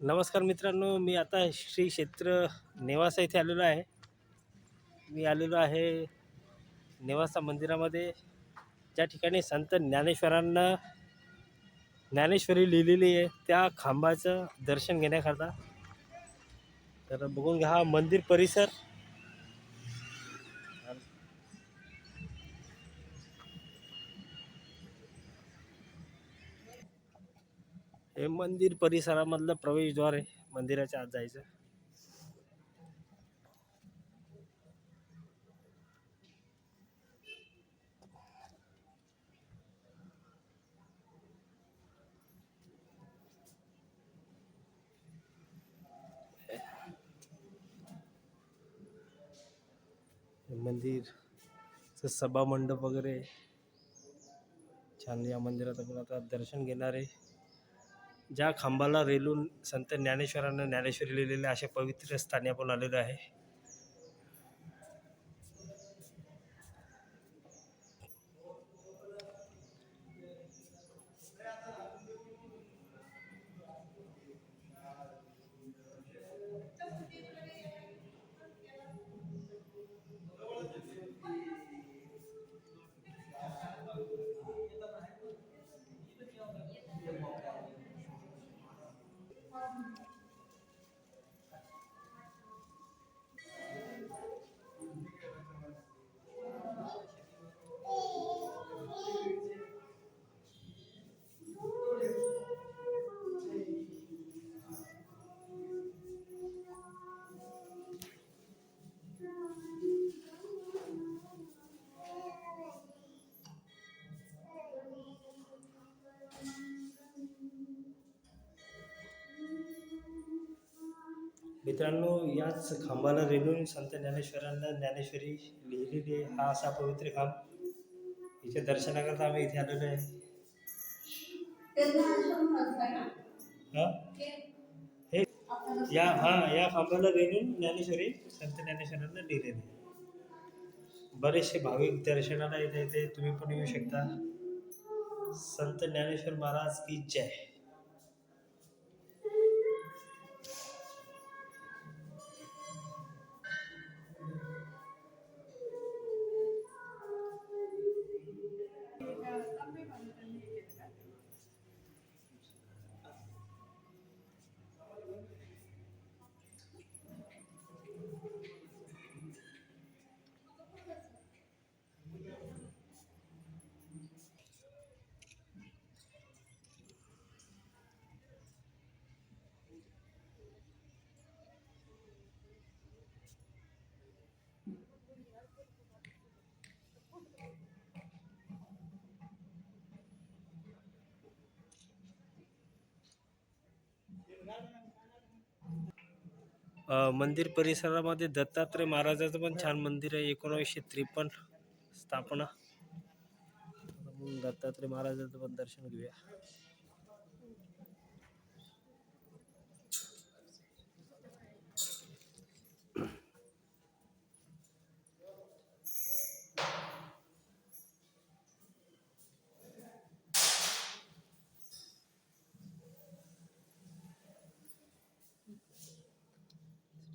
नमस्कार मित्रांनो मी आता श्री क्षेत्र नेवासा इथे आलेलो आहे. मी आलेलो आहे नेवासा मंदिरामध्ये. ज्या ठिकाणी संत ज्ञानेश्वरांना ज्ञानेश्वरी लिहिलेली आहे. त्या खांबाचं दर्शन घेण्याकरता. तर बघून घ्या हा मंदिर परिसर. हे मंदिर परिसरामधलं प्रवेशद्वार आहे. मंदिराच्या आत जायचं. मंदिर मंदिरचं सभा मंडप वगैरे. छान या मंदिरात आपण आता दर्शन घेणार आहे. ज्या खांबाला रेलून संत ज्ञानेश्वरांना ज्ञानेश्वरी लिहिलेल्या अशा पवित्र स्थानी आपण आलेलो आहे. मित्रांनो याच खांबाला रेणून संत ज्ञानेश्वरांना ज्ञानेश्वरी लिहिलेली आहे. हा असा पवित्र खांब. हिच्या दर्शनाकरता आम्ही इथे आलेलो आहे. हे? या हा या खांबाला रेणून ज्ञानेश्वरी संत ज्ञानेश्वरांना लिहिलेली आहे. बरेचसे भाविक दर्शनाला येते तुम्ही पण येऊ शकता. संत ज्ञानेश्वर महाराज की जय. मंदिर परिसरामध्ये दत्तात्रय महाराजाचं पण छान मंदिर आहे. एकोणावीसशे त्रेपन्न स्थापना. दत्तात्रय महाराजाचं पण दर्शन घेऊया.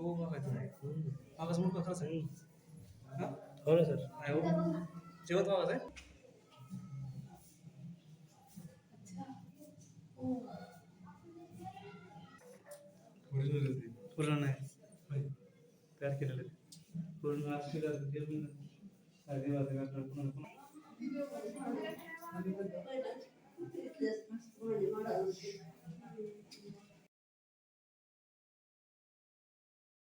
हो बघायचं मागास म्हणून का खरंच आहे हा हो ना सर आहे हो जेवत मागास आहे पूर्ण आहे तयार केलेलं पूर्ण असलेलं